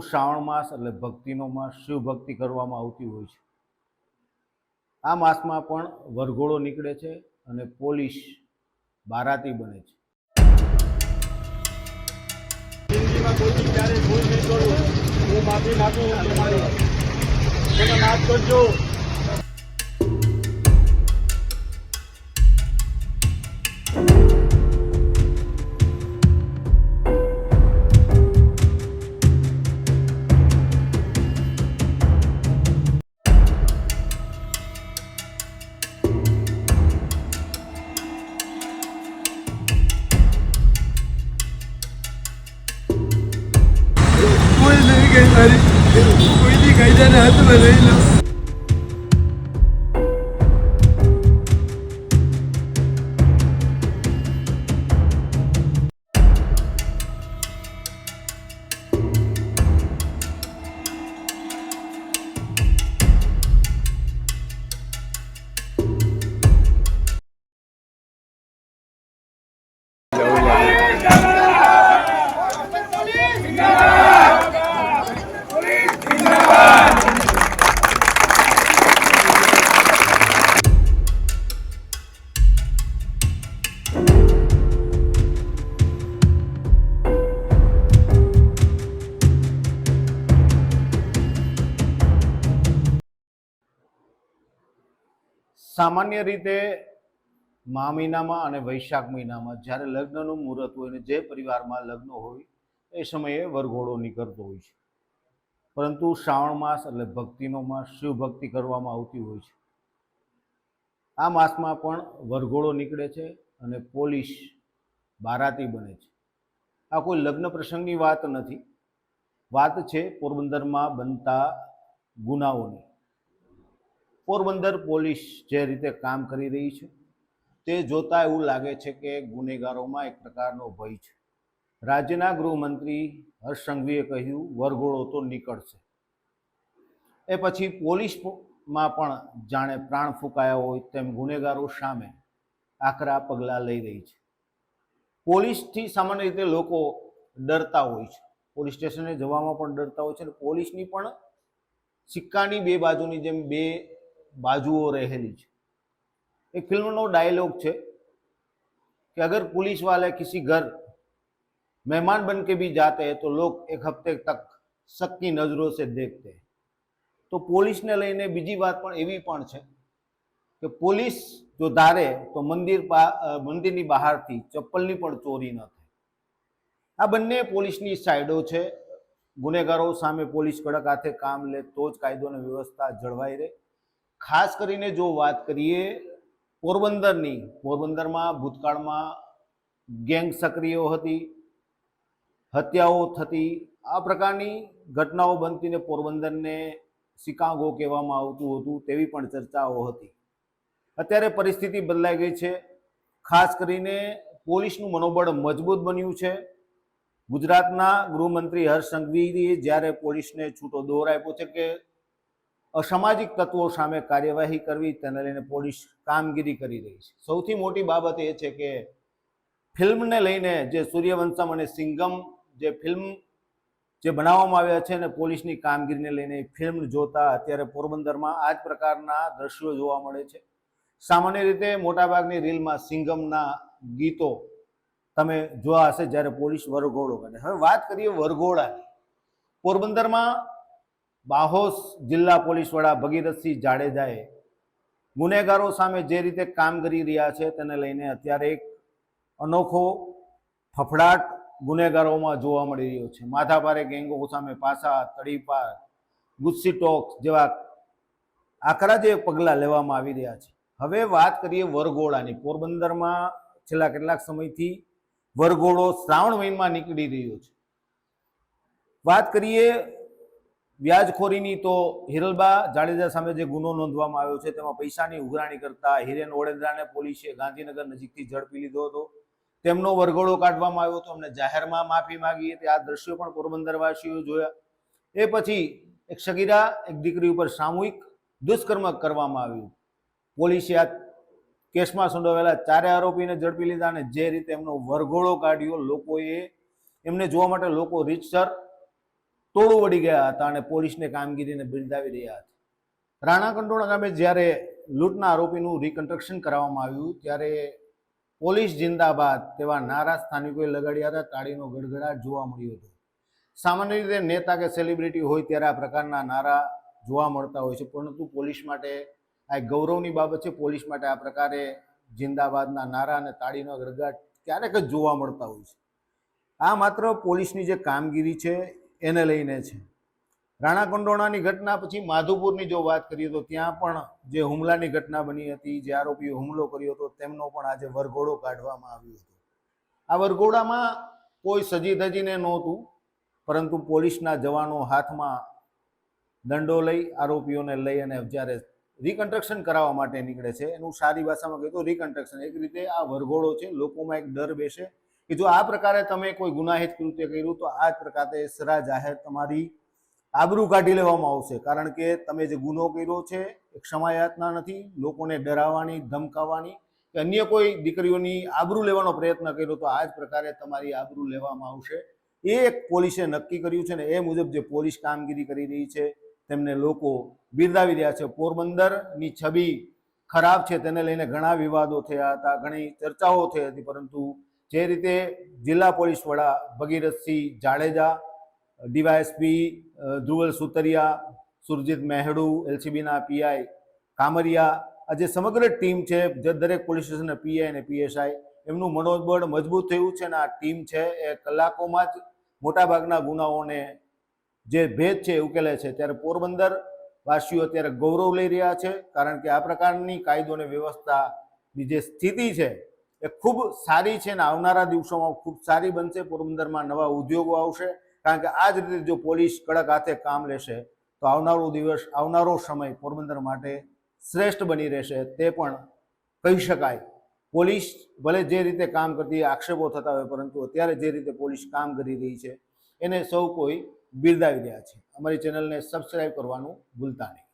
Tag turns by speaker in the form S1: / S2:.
S1: શ્રાવણ માસ એટલે ભક્તિનો માસ, શિવ ભક્તિ કરવામાં આવતી હોય છે. આ માસમાં પણ વરઘોડો નીકળે છે અને પોલીસ બારાતી બને છે.
S2: માફી માગું તમારી. માફ કરજો.
S3: أنا هدمه ليله
S1: સામાન્ય રીતે મા મહિનામાં અને વૈશાખ મહિનામાં જ્યારે લગ્નનું મુહૂર્ત હોય અને જે પરિવારમાં લગ્ન હોય, એ સમયે વરઘોડો નીકળતો હોય છે. પરંતુ શ્રાવણ માસ એટલે ભક્તિનો માસ શિવ ભક્તિ કરવામાં આવતી હોય છે. આ માસમાં પણ વરઘોડો નીકળે છે અને પોલીસ બારાતી બને છે. આ કોઈ લગ્ન પ્રસંગની વાત નથી. વાત છે પોરબંદરમાં બનતા ગુનાઓની. પોરબંદર પોલીસ જે રીતે કામ કરી રહી છે, તે જોતા એવું લાગે છે કે ગુનેગારોમાં એક પ્રકારનો ભય છે. રાજ્યના ગૃહમંત્રી હર્ષ સંઘવીએ કહ્યું, વરઘોડો તો નીકળશે. એ પછી પોલીસમાં પણ જાણે પ્રાણ ફૂંકાયા હોય તેમ ગુનેગારો સામે આકરા પગલાં લઈ રહી છે. પોલીસથી સામાન્ય રીતે લોકો ડરતા હોય છે. પોલીસ સ્ટેશને જવામાં પણ ડરતા હોય છે અને પોલીસની પણ સિક્કાની બે બાજુની જેમ બે બાજુઓ રહેલી છે એક फिल्म डायलॉग છે कि अगर पुलिस वाले किसी घर मेहमान बन के भी जाते हैं तो लोग एक हफ्ते तक शक की नजरों से देखते हैं તો પોલીસને લઈને બીજી વાત પણ એવી પણ છે કે પોલીસ જો ધારે તો મંદિર પા- અ, મંદિરની બહારથી ચપ્પલની પણ ચોરી ન થાય આ બંને પોલીસની સાઈડો છે ગુનેગારો સામે પોલીસ કડક હાથે કામ લે તો જ કાયદો અને વ્યવસ્થા જળવાઈ રહે ખાસ કરીને જો વાત કરીએ પોરબંદરની, પોરબંદરમાં ભૂતકાળમાં ગેંગ સક્રિય હતી, હત્યાઓ થતી, આ પ્રકારની ઘટનાઓ બનતીને પોરબંદરને શિકાગો કહેવામાં આવતું હતું તેવી પણ ચર્ચાઓ હતી. અત્યારે પરિસ્થિતિ બદલાઈ ગઈ છે. ખાસ કરીને પોલીસનું મનોબળ મજબૂત બન્યું છે. ગુજરાતના ગૃહમંત્રી હર્ષ સંઘવીએ જ્યારે પોલીસને છૂટો દોર આપ્યો છે કે અસામાજિક તત્વો સામે કાર્યવાહી કરવી, તેને લઈને પોલીસ કામગીરી કરી રહી છે. સૌથી મોટી બાબત એ છે કે, ફિલ્મને લઈને જે સૂર્યવંશમ અને સિંગમ જે ફિલ્મ જે બનાવવામાં આવ્યા છે અને પોલીસની કામગીરીને લઈને ફિલ્મ જોતા અત્યારે પોરબંદરમાં આ જ પ્રકારના દ્રશ્યો જોવા મળે છે. સામાન્ય રીતે મોટાભાગની રીલમાં સિંગમના ગીતો તમે જોયા હશે જ્યારે પોલીસ વરઘોડો કરે. હવે વાત કરીએ વરઘોડાની. પોરબંદરમાં બાહોસ જિલ્લા પોલીસ વડા ભગીરથસિંહ જાડેજાએ ગુનેગારો સામે જે રીતે કામ કરી રહ્યા છે તેને લઈને અત્યારે એક અનોખો ફફડાટ ગુનેગારોમાં જોવા મળી રહ્યો છે. માથાભારે ગેંગો સામે પાસા, તડીપાર, ગુસ્સી ટોક્સ જેવા આકરા જે પગલાં લેવામાં આવી રહ્યા છે. હવે વાત કરીએ વરઘોડાની. પોરબંદરમાં છેલ્લા કેટલાક સમયથી વરઘોડો શ્રાવણ મહિનામાં નીકળી રહ્યો છે. વાત કરીએ વ્યાજખોરીની તો હિરલબા જાડેજા સામે જે ગુનો નોંધવામાં આવ્યો છે, તેમાં પૈસાની ઉઘરાણી કરતા હિરેન ઓડેદરાને પોલીસે ગાંધીનગર નજીકથી ઝડપી લીધો હતો. તેમનો વરઘોડો કાઢવામાં આવ્યો હતો, અમને જાહેરમાં માફી માગી હતી આ દ્રશ્યો પણ પોરબંદરવાસીઓ જોયા. એ પછી એક સગીરા, એક દીકરી ઉપર સામૂહિક દુષ્કર્મ કરવામાં આવ્યું. પોલીસે આ કેસમાં સંડોવાયેલા ચારે આરોપીને ઝડપી લીધા અને જે રીતે એમનો વરઘોડો કાઢ્યો, લોકોએ એમને જોવા માટે લોકો રીતસર તોડું વળી ગયા હતા અને પોલીસને કામગીરીને બિરદાવી રહ્યા હતા. રાણા કંટોળા ગામે જ્યારે લૂંટના આરોપીનું રિકન્સ્ટ્રક્શન કરવામાં આવ્યું, ત્યારે પોલીસ જિંદાબાદ તેવા નારા સ્થાનિકોએ લગાડ્યા હતા. તાળીનો ગડગડાટ જોવા મળ્યો હતો. સામાન્ય રીતે નેતા કે સેલિબ્રિટી હોય ત્યારે આ પ્રકારના નારા જોવા મળતા હોય છે, પરંતુ પોલીસ માટે આ ગૌરવની બાબત છે. પોલીસ માટે આ પ્રકારે જિંદાબાદના નારા અને તાળીનો ગડગડાટ ક્યારેક જ જોવા મળતા હોય છે. આ માત્ર પોલીસની જે કામગીરી છે એને લઈને છે. રાણા કંડોણાની ઘટના પછી માધુપુરની જો વાત કરીએ તો ત્યાં પણ જે હુમલાની ઘટના બની હતી, જે આરોપીએ હુમલો કર્યો હતો, તેમનો પણ આજે વરઘોડો કાઢવામાં આવ્યો હતો. આ વરઘોડામાં કોઈ સજી ધજીને નહોતું, પરંતુ પોલીસના જવાનો હાથમાં દંડો લઈ આરોપીઓને લઈ અને જ્યારે રિકન્સ્ટ્રક્શન કરાવવા માટે નીકળે છે, એનું સારી ભાષામાં કહીએ તો રિકન્સ્ટ્રક્શન એક રીતે આ વરઘોડો છે, લોકોમાં એક ડર બેસે કે જો આ પ્રકારે તમે કોઈ ગુનાહિત કૃત્ય કર્યું, તો આ જ પ્રકારે સરા જાહેર તમારી આબરૂ કાઢી લેવામાં આવશે. કારણ કે તમે જે ગુનો કર્યો છે, એ ક્ષમાયાતના નથી. લોકોને ડરાવવાની, ધમકાવવાની કે અન્ય કોઈ દીકરીઓની આબરૂ લેવાનો પ્રયત્ન કર્યો, તો આ જ પ્રકારે તમારી આબરૂ લેવામાં આવશે. એ એક પોલીસે નક્કી કર્યું છે ને એ મુજબ જે પોલીસ કામગીરી કરી રહી છે, તેમને લોકો બિરદાવી રહ્યા છે. પોરબંદરની છબી ખરાબ છે, તેને લઈને ઘણા વિવાદો થયા હતા, ઘણી ચર્ચાઓ થઈ હતી, પરંતુ જે રીતે જિલ્લા પોલીસ વડા ભગીરથસિંહ જાડેજા, ડીવાયએસપી ધ્રુવલ સુતરિયા, સુરજીત મહેડુ, એલસીબીના પીઆઈ કામરિયા આ જે સમગ્ર ટીમ છે, જે દરેક પોલીસ સ્ટેશનના પીઆઈ અને પીએસઆઈ, એમનું મનોબળ મજબૂત થયું છે અને આ ટીમ છે, એ કલાકોમાં જ મોટાભાગના ગુનાઓને જે ભેદ છે એ ઉકેલે છે. ત્યારે પોરબંદર વાસીઓ અત્યારે ગૌરવ લઈ રહ્યા છે, કારણ કે આ પ્રકારની કાયદો અને વ્યવસ્થાની જે સ્થિતિ છે એ ખૂબ સારી છે અને આવનારા દિવસોમાં ખૂબ સારી બનશે. પોરબંદરમાં નવા ઉદ્યોગો આવશે. કારણ કે આ જ રીતે જો પોલીસ કડક હાથે કામ લેશે, તો આવનારો દિવસ, આવનારો સમય પોરબંદર માટે શ્રેષ્ઠ બની રહેશે તે પણ કહી શકાય. પોલીસ ભલે જે રીતે કામ કરતી આક્ષેપો થતા હોય, પરંતુ અત્યારે જે રીતે પોલીસ કામ કરી રહી છે, એને સૌ કોઈ બિરદાવી રહ્યા છે. અમારી ચેનલને સબસ્ક્રાઈબ કરવાનું ભૂલતા નહીં.